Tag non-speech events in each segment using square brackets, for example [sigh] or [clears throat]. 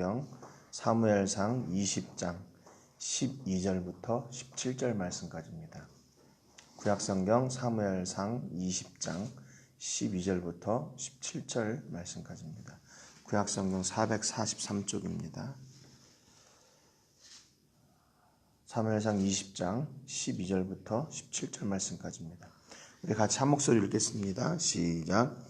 구약성경 사무엘상 20장 12절부터 17절 말씀까지입니다. 구약성경 사무엘상 20장 12절부터 17절 말씀까지입니다. 구약성경 443쪽입니다. 사무엘상 20장 12절부터 17절 말씀까지입니다. 우리 같이 한 목소리 읽겠습니다. 시작.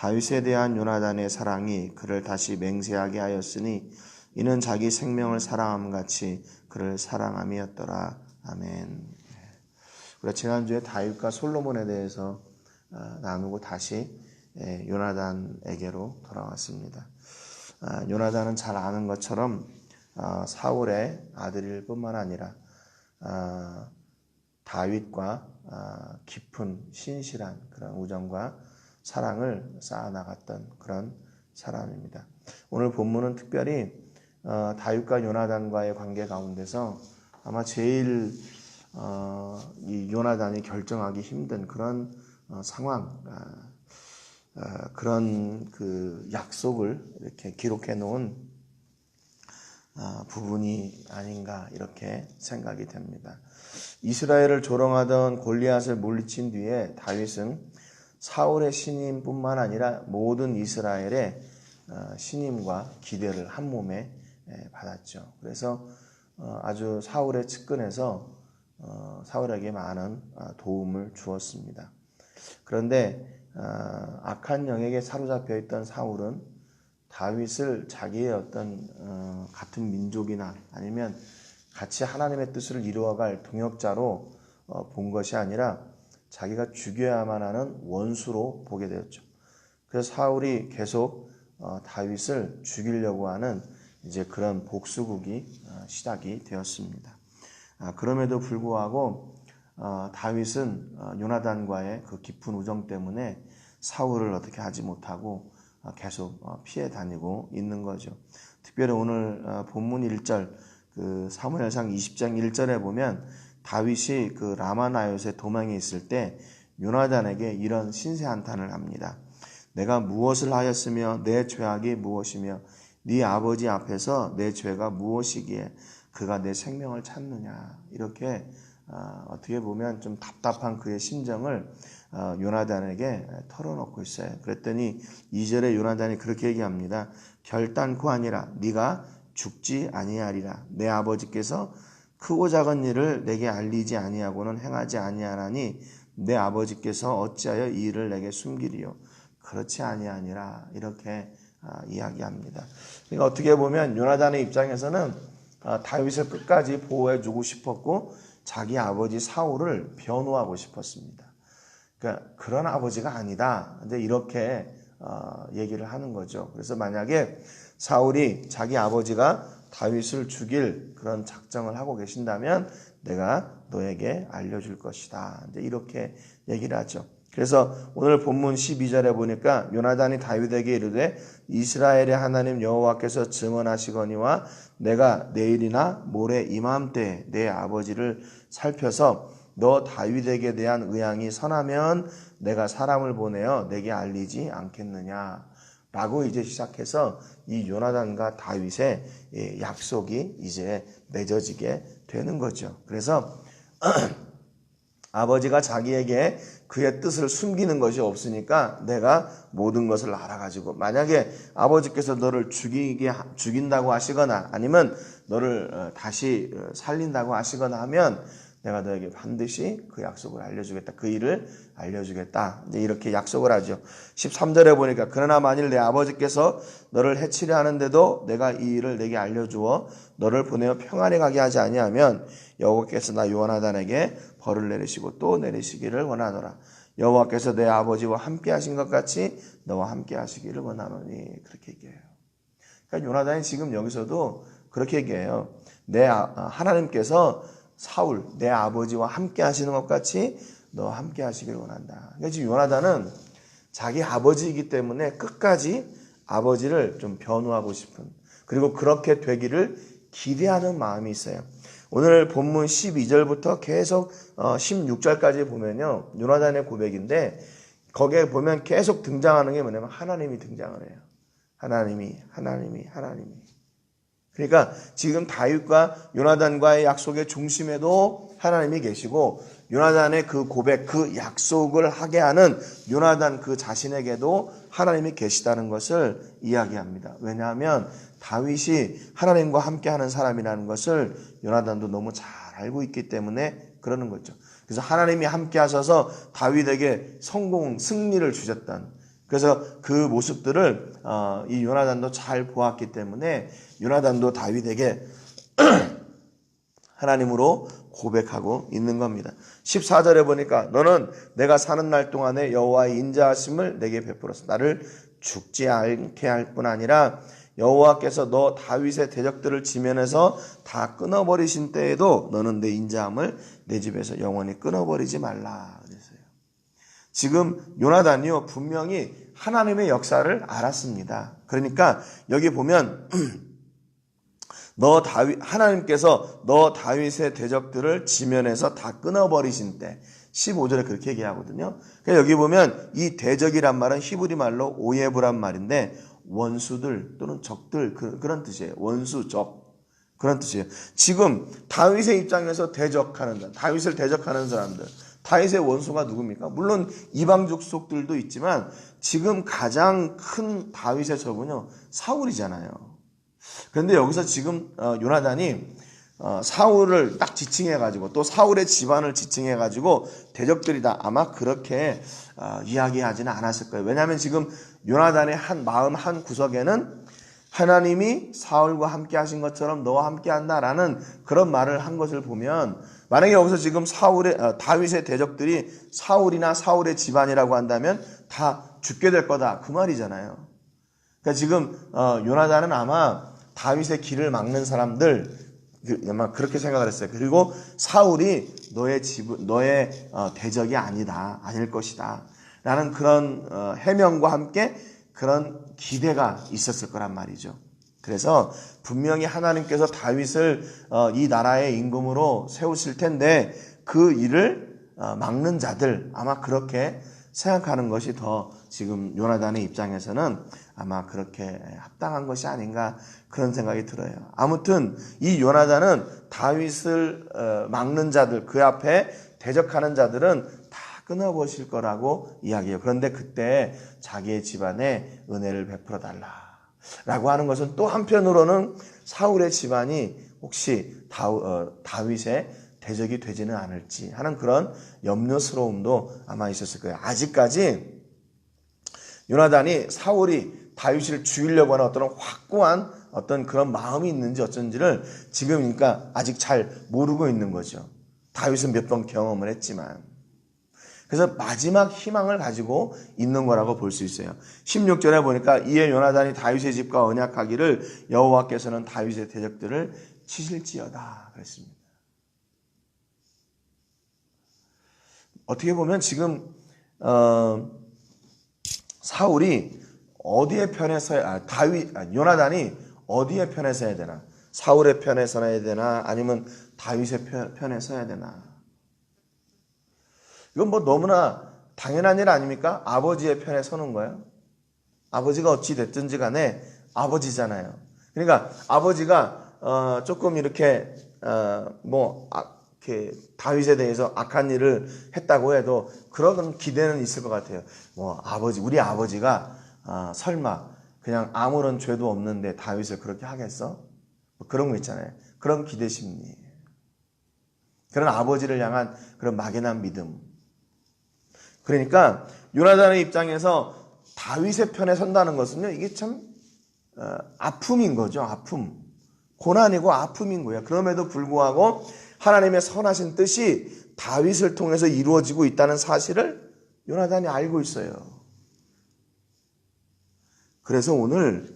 다윗에 대한 요나단의 사랑이 그를 다시 맹세하게 하였으니 이는 자기 생명을 사랑함 같이 그를 사랑함이었더라. 아멘. 우리가 지난주에 다윗과 솔로몬에 대해서 어, 나누고 다시 예, 요나단에게로 돌아왔습니다. 아, 요나단은 잘 아는 것처럼 어, 사울의 아들일 뿐만 아니라 아, 다윗과 아, 깊은 신실한 그런 우정과 사랑을 쌓아 나갔던 그런 사람입니다. 오늘 본문은 특별히 어, 다윗과 요나단과의 관계 가운데서 아마 제일 어, 이 요나단이 결정하기 힘든 그런 어, 상황, 어, 어, 그런 그 약속을 이렇게 기록해 놓은 어, 부분이 아닌가 이렇게 생각이 됩니다. 이스라엘을 조롱하던 골리앗을 물리친 뒤에 다윗은 사울의 신임뿐만 아니라 모든 이스라엘의 어, 신임과 기대를 한 몸에 받았죠. 그래서 어, 아주 사울의 측근에서 어, 사울에게 많은 도움을 주었습니다. 그런데 악한 영에게 사로잡혀 있던 사울은 다윗을 자기의 어떤 같은 민족이나 아니면 같이 하나님의 뜻을 이루어갈 동역자로 본 것이 아니라 자기가 죽여야만 하는 원수로 보게 되었죠. 그래서 사울이 계속 어, 다윗을 죽이려고 하는 이제 그런 복수국이 어, 시작이 되었습니다. 아, 그럼에도 불구하고 어, 다윗은 요나단과의 그 깊은 우정 때문에 사울을 어떻게 하지 못하고 계속 피해 다니고 있는 거죠. 특별히 오늘 본문 1절 그 사무엘상 20장 1절에 보면 다윗이 그 라마나요스에 도망에 있을 때 요나단에게 이런 신세 한탄을 합니다. 내가 무엇을 하였으며 내 죄악이 무엇이며 네 아버지 앞에서 내 죄가 무엇이기에 그가 내 생명을 찾느냐 이렇게 어, 어떻게 보면 좀 답답한 그의 심정을 어, 요나단에게 털어놓고 있어요. 그랬더니 2절에 요나단이 그렇게 얘기합니다. 결단코 아니라 네가 죽지 아니하리라. 내 아버지께서 크고 작은 일을 내게 알리지 아니하고는 행하지 아니하나니 내 아버지께서 어찌하여 이 일을 내게 숨기리요 그렇지 아니하니라 이렇게 아, 이야기합니다. 그러니까 어떻게 보면 요나단의 입장에서는 아, 다윗을 끝까지 보호해주고 싶었고 자기 아버지 사울을 변호하고 싶었습니다. 그러니까 그런 아버지가 아니다. 근데 이렇게 어, 얘기를 하는 거죠. 그래서 만약에 사울이 자기 아버지가 다윗을 죽일 그런 작정을 하고 계신다면 내가 너에게 알려줄 것이다. 이렇게 얘기를 하죠. 그래서 오늘 본문 12절에 보니까 요나단이 다윗에게 이르되 이스라엘의 하나님 여호와께서 증언하시거니와 내가 내일이나 모레 이맘때 내 아버지를 살펴서 너 다윗에게 대한 의향이 선하면 내가 사람을 보내어 내게 알리지 않겠느냐. 라고 이제 시작해서 이 요나단과 다윗의 약속이 이제 맺어지게 되는 거죠. 그래서 [clears throat] 아버지가 자기에게 그의 뜻을 숨기는 것이 없으니까 내가 모든 것을 알아가지고 만약에 아버지께서 너를 죽이게 죽인다고 하시거나 아니면 너를 어, 다시 어, 살린다고 하시거나 하면 내가 너에게 반드시 그 약속을 알려주겠다. 그 일을 알려주겠다. 이렇게 약속을 하죠. 13절에 보니까 그러나 만일 내 아버지께서 너를 해치려 하는데도 내가 이 일을 내게 알려주어 너를 보내어 평안에 가게 하지 아니하면 여호와께서 나 요나단에게 벌을 내리시고 또 내리시기를 원하노라. 여호와께서 내 아버지와 함께 하신 것 같이 너와 함께 하시기를 원하노니 그렇게 얘기해요. 그러니까 요나단이 지금 여기서도 그렇게 얘기해요. 내 아, 하나님께서 사울 내 아버지와 함께 하시는 것 같이 너 함께 하시길 원한다. 그러니까 지금 요나단은 자기 아버지이기 때문에 끝까지 아버지를 좀 변호하고 싶은 그리고 그렇게 되기를 기대하는 마음이 있어요. 오늘 본문 12절부터 계속 16절까지 어, 보면요. 요나단의 고백인데 거기에 보면 계속 등장하는 게 뭐냐면 하나님이 등장을 해요. 하나님이 하나님이 하나님이 그러니까 지금 다윗과 요나단과의 약속의 중심에도 하나님이 계시고 요나단의 그 고백, 그 약속을 하게 하는 요나단 그 자신에게도 하나님이 계시다는 것을 이야기합니다. 왜냐하면 다윗이 하나님과 함께하는 사람이라는 것을 요나단도 너무 잘 알고 있기 때문에 그러는 거죠. 그래서 하나님이 함께 하셔서 다윗에게 성공, 승리를 주셨던 그래서 그 모습들을 어, 이 요나단도 잘 보았기 때문에 요나단도 다윗에게 [clears throat] 하나님으로 고백하고 있는 겁니다. 14절에 보니까 너는 내가 사는 날 동안에 여호와의 인자하심을 내게 베풀었어. 나를 죽지 않게 할 뿐 아니라 여호와께서 너 다윗의 대적들을 지면에서 다 끊어버리신 때에도 너는 내 인자함을 내 집에서 영원히 끊어버리지 말라. 지금 요나단이요 분명히 하나님의 역사를 알았습니다. 그러니까 여기 보면 [clears throat] 너 다윗 하나님께서 너 다윗의 대적들을 지면에서 다 끊어버리신 때 15절에 그렇게 얘기하거든요. 그러니까 여기 보면 이 대적이란 말은 히브리 말로 오예브란 말인데 원수들 또는 적들 그, 그런 뜻이에요. 원수 적 그런 뜻이에요. 지금 다윗의 입장에서 대적하는 다윗을 대적하는 사람들 다윗의 원수가 누굽니까? 물론 이방 족 속들도 있지만 지금 가장 큰 다윗의 적은요 사울이잖아요. 그런데 여기서 지금 어, 요나단이 어, 사울을 딱 지칭해 가지고 또 사울의 집안을 지칭해 가지고 대적들이다 아마 그렇게 어, 이야기하지는 않았을 거예요. 왜냐하면 지금 요나단의 한 마음 한 구석에는 하나님이 사울과 함께 하신 것처럼 너와 함께 한다라는 그런 말을 한 것을 보면 만약에 여기서 지금 사울의 어, 다윗의 대적들이 사울이나 사울의 집안이라고 한다면 다 죽게 될 거다 그 말이잖아요. 그러니까 지금 어, 요나단은 아마 다윗의 길을 막는 사람들 그, 아마 그렇게 생각을 했어요. 그리고 사울이 너의 집 너의 어, 대적이 아니다 아닐 것이다. 라는 그런 어, 해명과 함께 그런 기대가 있었을 거란 말이죠. 그래서 분명히 하나님께서 다윗을 어, 이 나라의 임금으로 세우실 텐데 그 일을 어, 막는 자들 아마 그렇게 생각하는 것이 더 지금 요나단의 입장에서는 아마 그렇게 합당한 것이 아닌가 그런 생각이 들어요. 아무튼 이 요나단은 다윗을 어, 막는 자들 그 앞에 대적하는 자들은 다 끊어보실 거라고 이야기해요. 그런데 그때 자기의 집안에 은혜를 베풀어 달라. 라고 하는 것은 또 한편으로는 사울의 집안이 혹시 다, 어, 다윗의 대적이 되지는 않을지 하는 그런 염려스러움도 아마 있었을 거예요. 아직까지 요나단이 사울이 다윗을 죽이려고 하는 어떤 확고한 어떤 그런 마음이 있는지 어쩐지를 지금 그러니까 아직 잘 모르고 있는 거죠. 다윗은 몇 번 경험을 했지만. 그래서 마지막 희망을 가지고 있는 거라고 볼 수 있어요. 16절에 보니까 이에 요나단이 다윗의 집과 언약하기를 여호와께서는 다윗의 대적들을 치실지어다 그랬습니다. 어떻게 보면 지금 어, 사울이 어디에 편에 서야 아, 다윗 아, 요나단이 어디에 편에 서야 되나? 사울의 편에 서야 되나? 아니면 다윗의 편에 서야 되나? 이건 뭐 너무나 당연한 일 아닙니까? 아버지의 편에 서는 거예요. 아버지가 어찌 됐든지 간에 아버지잖아요. 그러니까 아버지가 어 조금 이렇게 어뭐 아, 이렇게 다윗에 대해서 악한 일을 했다고 해도 그런 기대는 있을 것 같아요. 뭐 아버지 우리 아버지가 어 설마 그냥 아무런 죄도 없는데 다윗을 그렇게 하겠어? 뭐 그런 거 있잖아요. 그런 기대 심리. 그런 아버지를 향한 그런 막연한 믿음. 그러니까 요나단의 입장에서 다윗의 편에 선다는 것은요. 이게 참 어, 아픔인 거죠. 아픔. 고난이고 아픔인 거예요. 그럼에도 불구하고 하나님의 선하신 뜻이 다윗을 통해서 이루어지고 있다는 사실을 요나단이 알고 있어요. 그래서 오늘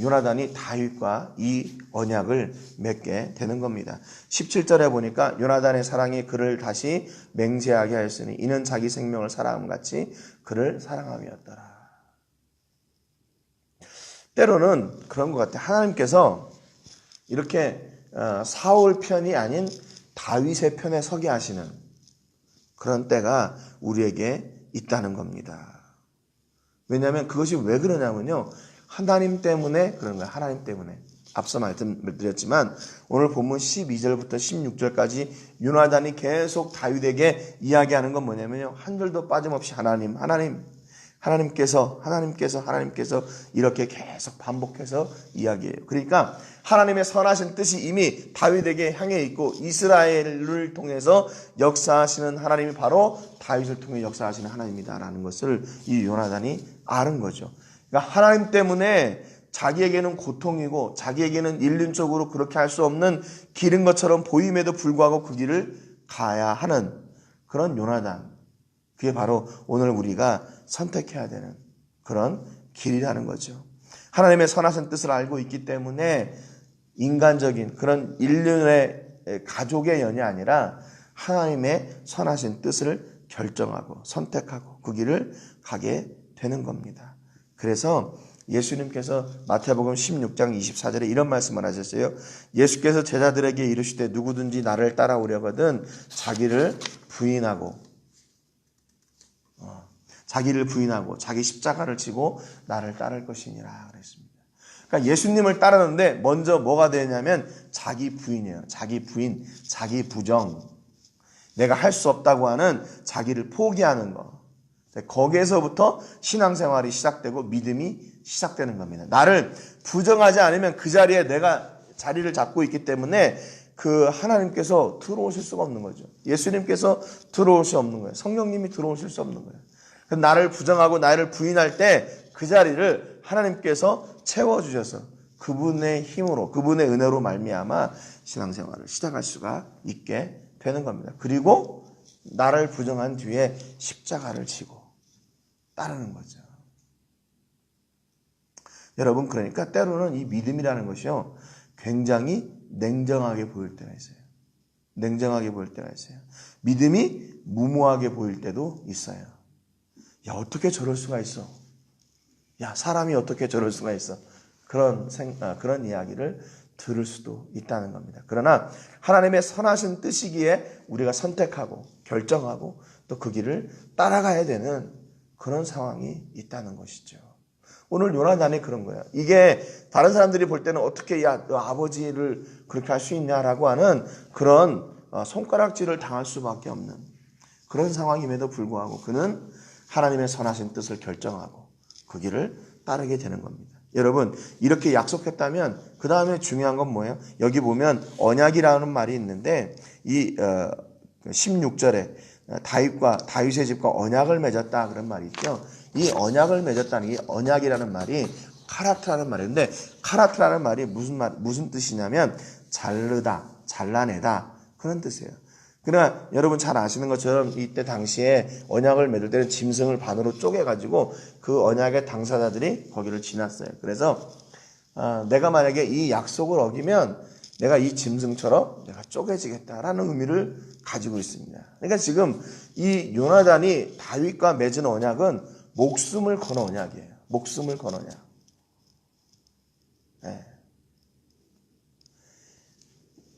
요나단이 다윗과 이 언약을 맺게 되는 겁니다. 17절에 보니까 요나단의 사랑이 그를 다시 맹세하게 하였으니 이는 자기 생명을 사랑함 같이 그를 사랑함이었더라. 때로는 그런 것 같아요. 하나님께서 이렇게 어, 사울 편이 아닌 다윗의 편에 서게 하시는 그런 때가 우리에게 있다는 겁니다. 왜냐하면 그것이 왜 그러냐면요. 하나님 때문에 그런 거예요. 하나님 때문에. 앞서 말씀드렸지만 오늘 본문 12절부터 16절까지 유나단이 계속 다윗에게 이야기하는 건 뭐냐면요. 한 절도 빠짐없이 하나님, 하나님, 하나님께서, 하나님께서, 하나님께서 이렇게 계속 반복해서 이야기해요. 그러니까 하나님의 선하신 뜻이 이미 다윗에게 향해 있고 이스라엘을 통해서 역사하시는 하나님이 바로 다윗을 통해 역사하시는 하나님이다라는 것을 이 요나단이 아는 거죠. 그러니까 하나님 때문에 자기에게는 고통이고 자기에게는 인륜적으로 그렇게 할 수 없는 길인 것처럼 보임에도 불구하고 그 길을 가야 하는 그런 요나단. 그게 바로 오늘 우리가 선택해야 되는 그런 길이라는 거죠. 하나님의 선하신 뜻을 알고 있기 때문에 인간적인 그런 인륜의 가족의 연이 아니라 하나님의 선하신 뜻을 결정하고 선택하고 그 길을 가게 되는 겁니다. 그래서 예수님께서 마태복음 16장 24절에 이런 말씀을 하셨어요. 예수께서 제자들에게 이르시되 누구든지 나를 따라오려거든 자기를 부인하고 어, 자기를 부인하고 자기 십자가를 지고 나를 따를 것이니라 그랬습니다. 그러니까 예수님을 따르는데 먼저 뭐가 되냐면 자기 부인이에요. 자기 부인, 자기 부정. 내가 할 수 없다고 하는 자기를 포기하는 거. 거기에서부터 신앙생활이 시작되고 믿음이 시작되는 겁니다. 나를 부정하지 않으면 그 자리에 내가 자리를 잡고 있기 때문에 그 하나님께서 들어오실 수가 없는 거죠. 예수님께서 들어올 수 없는 거예요. 성령님이 들어오실 수 없는 거예요. 나를 부정하고 나를 부인할 때 그 자리를 하나님께서 채워주셔서 그분의 힘으로 그분의 은혜로 말미암아 신앙생활을 시작할 수가 있게 되는 겁니다. 그리고 나를 부정한 뒤에 십자가를 지고 따르는 거죠. 여러분 그러니까 때로는 이 믿음이라는 것이요 굉장히 냉정하게 보일 때가 있어요. 냉정하게 보일 때가 있어요. 믿음이 무모하게 보일 때도 있어요. 야 어떻게 저럴 수가 있어? 야 사람이 어떻게 저럴 수가 있어? 그런 생, 아, 그런 이야기를 들을 수도 있다는 겁니다. 그러나 하나님의 선하신 뜻이기에 우리가 선택하고 결정하고 또 그 길을 따라가야 되는 그런 상황이 있다는 것이죠. 오늘 요나단이 그런 거야. 이게 다른 사람들이 볼 때는 어떻게 야, 너 아버지를 그렇게 할 수 있냐라고 하는 그런 어, 손가락질을 당할 수밖에 없는 그런 상황임에도 불구하고 그는 하나님의 선하신 뜻을 결정하고 그 길을 따르게 되는 겁니다. 여러분 이렇게 약속했다면 그 다음에 중요한 건 뭐예요? 여기 보면 언약이라는 말이 있는데 이 16절에 어, 다윗과 다윗의 집과 언약을 맺었다 그런 말이 있죠. 이 언약을 맺었다는 이 언약이라는 말이 카라트라는 말인데 카라트라는 말이 무슨 말 무슨 뜻이냐면 자르다, 잘라내다 그런 뜻이에요. 그러나 여러분 잘 아시는 것처럼 이때 당시에 언약을 맺을 때는 짐승을 반으로 쪼개가지고 그 언약의 당사자들이 거기를 지났어요. 그래서 어, 내가 만약에 이 약속을 어기면 내가 이 짐승처럼 내가 쪼개지겠다라는 의미를 가지고 있습니다. 그러니까 지금 이 요나단이 다윗과 맺은 언약은 목숨을 건 언약이에요. 목숨을 건 언약. 네.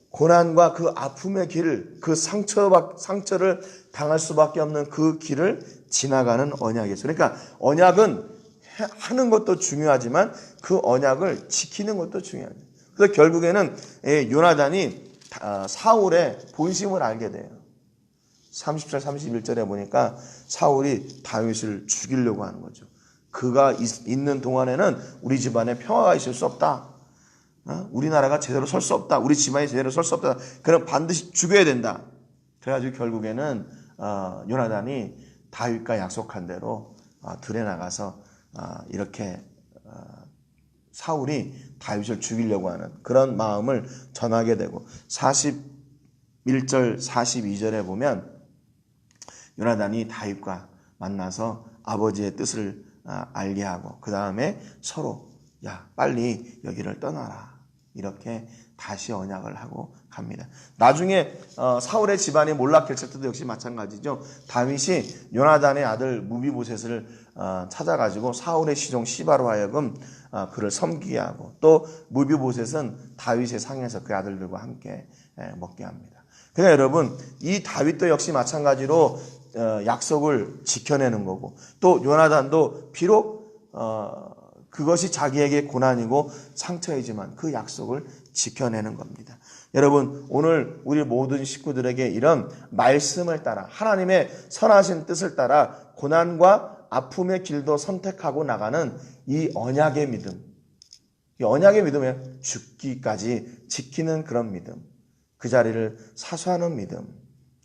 고난과 그 아픔의 길, 그 상처, 상처를 당할 수밖에 없는 그 길을 지나가는 언약이죠. 그러니까 언약은 하는 것도 중요하지만 그 언약을 지키는 것도 중요하죠. 그래서 결국에는 예, 요나단이 아, 사울의 본심을 알게 돼요. 30절, 31절에 보니까 사울이 다윗을 죽이려고 하는 거죠. 그가 있 는 동안에는 우리 집안에 평화가 있을 수 없다. 어? 우리나라가 제대로 설 수 없다. 우리 집안이 제대로 설 수 없다. 그럼 반드시 죽여야 된다. 그래가지고 결국에는 어, 요나단이 다윗과 약속한 대로 어, 들에 나가서 어, 이렇게 어, 사울이 다윗을 죽이려고 하는 그런 마음을 전하게 되고 41절 42절에 보면 요나단이 다윗과 만나서 아버지의 뜻을 아, 알게 하고 그 다음에 서로 야 빨리 여기를 떠나라. 이렇게 다시 언약을 하고 갑니다. 나중에 어, 사울의 집안이 몰락했을 때도 역시 마찬가지죠. 다윗이 요나단의 아들 무비보셋을 어, 찾아가지고 사울의 시종 시바로 하여금 어, 그를 섬기게 하고 또 무비보셋은 다윗의 상에서 그 아들들과 함께 에, 먹게 합니다. 그러니까 여러분 이 다윗도 역시 마찬가지로 어, 약속을 지켜내는 거고 또 요나단도 비록 어, 그것이 자기에게 고난이고 상처이지만 그 약속을 지켜내는 겁니다. 여러분 오늘 우리 모든 식구들에게 이런 말씀을 따라 하나님의 선하신 뜻을 따라 고난과 아픔의 길도 선택하고 나가는 이 언약의 믿음. 이 언약의 믿음에 죽기까지 지키는 그런 믿음. 그 자리를 사수하는 믿음.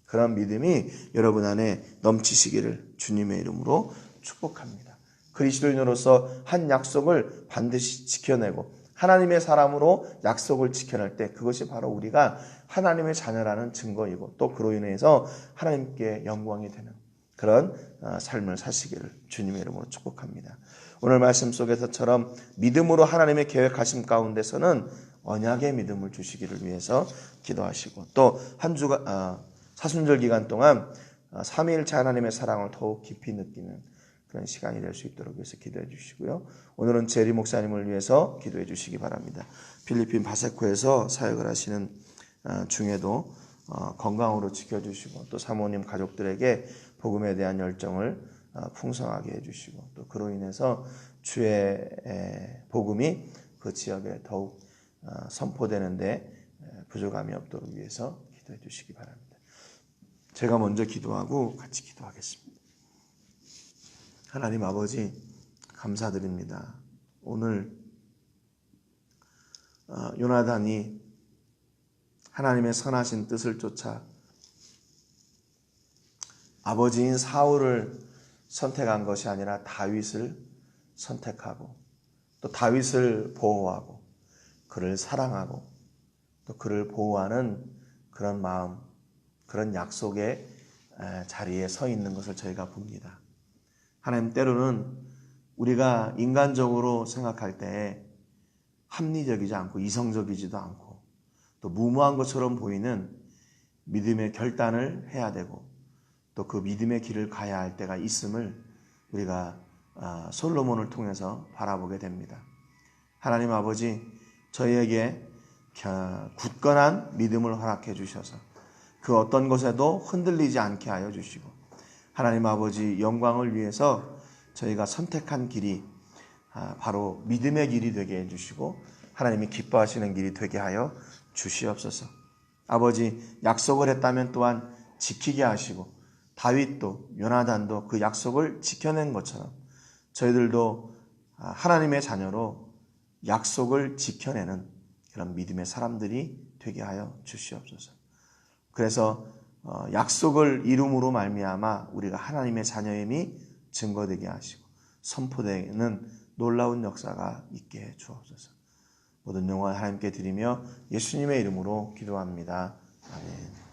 그런 믿음이 여러분 안에 넘치시기를 주님의 이름으로 축복합니다. 그리스도인으로서 한 약속을 반드시 지켜내고 하나님의 사람으로 약속을 지켜낼 때 그것이 바로 우리가 하나님의 자녀라는 증거이고 또 그로 인해서 하나님께 영광이 되는 그런 삶을 사시기를 주님의 이름으로 축복합니다. 오늘 말씀 속에서처럼 믿음으로 하나님의 계획하심 가운데서는 언약의 믿음을 주시기를 위해서 기도하시고 또 한 주가 사순절 기간 동안 삼위일체 하나님의 사랑을 더욱 깊이 느끼는 그런 시간이 될 수 있도록 위해서 기도해 주시고요. 오늘은 제리 목사님을 위해서 기도해 주시기 바랍니다. 필리핀 바세코에서 사역을 하시는 중에도 건강으로 지켜주시고 또 사모님 가족들에게 복음에 대한 열정을 풍성하게 해주시고 또 그로 인해서 주의 복음이 그 지역에 더욱 선포되는데 부족함이 없도록 위해서 기도해 주시기 바랍니다. 제가 먼저 기도하고 같이 기도하겠습니다. 하나님 아버지 감사드립니다. 오늘 요나단이 하나님의 선하신 뜻을 쫓아 아버지인 사울을 선택한 것이 아니라 다윗을 선택하고 또 다윗을 보호하고 그를 사랑하고 또 그를 보호하는 그런 마음, 그런 약속의 자리에 서 있는 것을 저희가 봅니다. 하나님 때로는 우리가 인간적으로 생각할 때 합리적이지 않고 이성적이지도 않고 또 무모한 것처럼 보이는 믿음의 결단을 해야 되고 또 그 믿음의 길을 가야 할 때가 있음을 우리가 아, 솔로몬을 통해서 바라보게 됩니다. 하나님 아버지 저희에게 굳건한 믿음을 허락해 주셔서 그 어떤 것에도 흔들리지 않게 하여 주시고 하나님 아버지 영광을 위해서 저희가 선택한 길이 아, 바로 믿음의 길이 되게 해주시고 하나님이 기뻐하시는 길이 되게 하여 주시옵소서. 아버지 약속을 했다면 또한 지키게 하시고 다윗도 요나단도 그 약속을 지켜낸 것처럼 저희들도 아, 하나님의 자녀로 약속을 지켜내는 그런 믿음의 사람들이 되게 하여 주시옵소서. 그래서 어, 약속을 이름으로 말미암아 우리가 하나님의 자녀임이 증거되게 하시고 선포되는 놀라운 역사가 있게 해 주옵소서. 모든 영광 하나님께 드리며 예수님의 이름으로 기도합니다. 아멘.